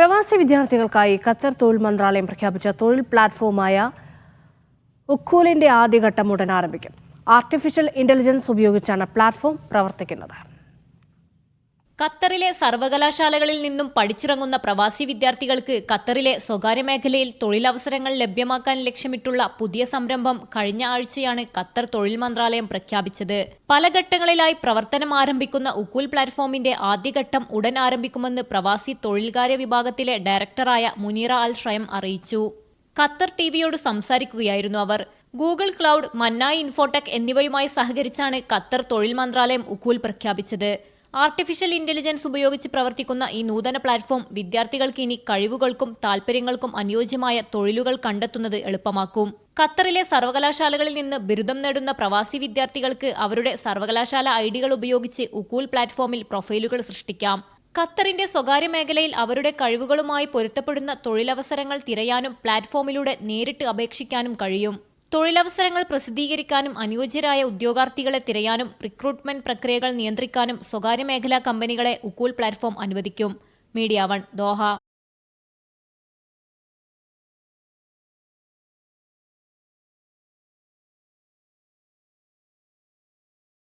പ്രവാസി വിദ്യാർത്ഥികൾക്കായി ഖത്തർ തൊഴിൽ മന്ത്രാലയം പ്രഖ്യാപിച്ച തൊഴിൽ പ്ലാറ്റ്ഫോമായ ഉക്കൂലിന്റെ ആദ്യഘട്ടം ഉടൻ ആരംഭിക്കും. ആർട്ടിഫിഷ്യൽ ഇന്റലിജൻസ് ഉപയോഗിച്ചാണ് പ്ലാറ്റ്ഫോം പ്രവർത്തിക്കുന്നത്. ഖത്തറിലെ സർവകലാശാലകളിൽ നിന്നും പഠിച്ചിറങ്ങുന്ന പ്രവാസി വിദ്യാർത്ഥികൾക്ക് ഖത്തറിലെ സ്വകാര്യ മേഖലയിൽ തൊഴിലവസരങ്ങൾ ലഭ്യമാക്കാൻ ലക്ഷ്യമിട്ടുള്ള പുതിയ സംരംഭം കഴിഞ്ഞ ആഴ്ചയാണ് ഖത്തർ തൊഴിൽ മന്ത്രാലയം പ്രഖ്യാപിച്ചത്. പല ഘട്ടങ്ങളിലായി പ്രവർത്തനം ആരംഭിക്കുന്ന ഉക്കൂൽ പ്ലാറ്റ്ഫോമിന്റെ ആദ്യഘട്ടം ഉടൻ ആരംഭിക്കുമെന്ന് പ്രവാസി തൊഴിൽകാര്യ വിഭാഗത്തിലെ ഡയറക്ടറായ മുനീറ അൽ ഷയം അറിയിച്ചു. ഖത്തർ ടിവിയോട് സംസാരിക്കുകയായിരുന്നു അവർ. ഗൂഗിൾ ക്ലൗഡ് മന്നായി ഇൻഫോടെക് എന്നിവയുമായി സഹകരിച്ചാണ് ഖത്തർ തൊഴിൽ മന്ത്രാലയം ഉക്കൂൽ പ്രഖ്യാപിച്ചത്. ആർട്ടിഫിഷ്യൽ ഇന്റലിജൻസ് ഉപയോഗിച്ച് പ്രവർത്തിക്കുന്ന ഈ നൂതന പ്ലാറ്റ്ഫോം വിദ്യാർത്ഥികൾക്ക് ഇനി കഴിവുകൾക്കും താൽപര്യങ്ങൾക്കും അനുയോജ്യമായ തൊഴിലുകൾ കണ്ടെത്തുന്നത് എളുപ്പമാക്കും. ഖത്തറിലെ സർവകലാശാലകളിൽ നിന്ന് ബിരുദം നേടുന്ന പ്രവാസി വിദ്യാർത്ഥികൾക്ക് അവരുടെ സർവകലാശാല ഐഡികൾ ഉപയോഗിച്ച് ഉക്കൂൽ പ്ലാറ്റ്ഫോമിൽ പ്രൊഫൈലുകൾ സൃഷ്ടിക്കാം. ഖത്തറിന്റെ സ്വകാര്യ മേഖലയിൽ അവരുടെ കഴിവുകളുമായി പൊരുത്തപ്പെടുന്ന തൊഴിലവസരങ്ങൾ തിരയാനും പ്ലാറ്റ്ഫോമിലൂടെ നേരിട്ട് അപേക്ഷിക്കാനും കഴിയും. തൊഴിലവസരങ്ങൾ പ്രസിദ്ധീകരിക്കാനും അനുയോജ്യരായ ഉദ്യോഗാർത്ഥികളെ തിരയാനും റിക്രൂട്ട്മെന്റ് പ്രക്രിയകൾ നിയന്ത്രിക്കാനും സ്വകാര്യ മേഖലാ കമ്പനികളെ ഉക്കൂൽ പ്ലാറ്റ്ഫോം അനുവദിക്കും. Media one Doha.